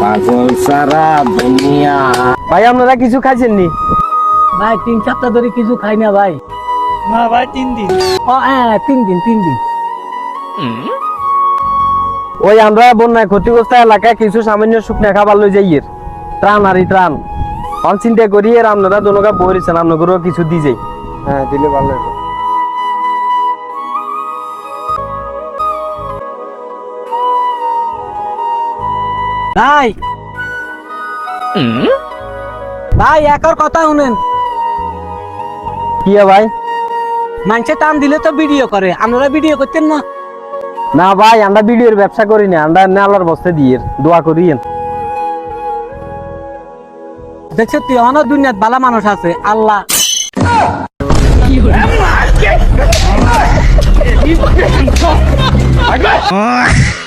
পাগল সারা দুনিয়া। ভাই আপনারা কিছু খাইছেন নি ভাই তিন সপ্তাহ ধরে কিছু খাই না ভাই। না ভাই তিন দিন। ও হ্যাঁ তিন দিন তিন দিন। ওই আমরা বন্যায় ক্ষতিগ্রস্ত এলাকায় কিছু সামান্য শুকনা খাবার লই যাই এর। ত্রাণ আর ত্রাণ। অন চিন্তা করি এর আপনারা দোনোকা আপনাদেরও কিছু দি যাই। হ্যাঁ দিলে ভালো ভাই। ভাই একর কথা শুনেন। কি ভাই? মানুষে টান দিলে তো ভিডিও করে আপনারা ভিডিও করতেন না? না ভাই আমরা ভিডিওর ব্যবসা করি না আমরা নেলার বস্তে দিয়ে দোয়া করি। দেখছ তুই অনেক দুনিয়াত ভালো মানুষ আছে আল্লাহ। আহ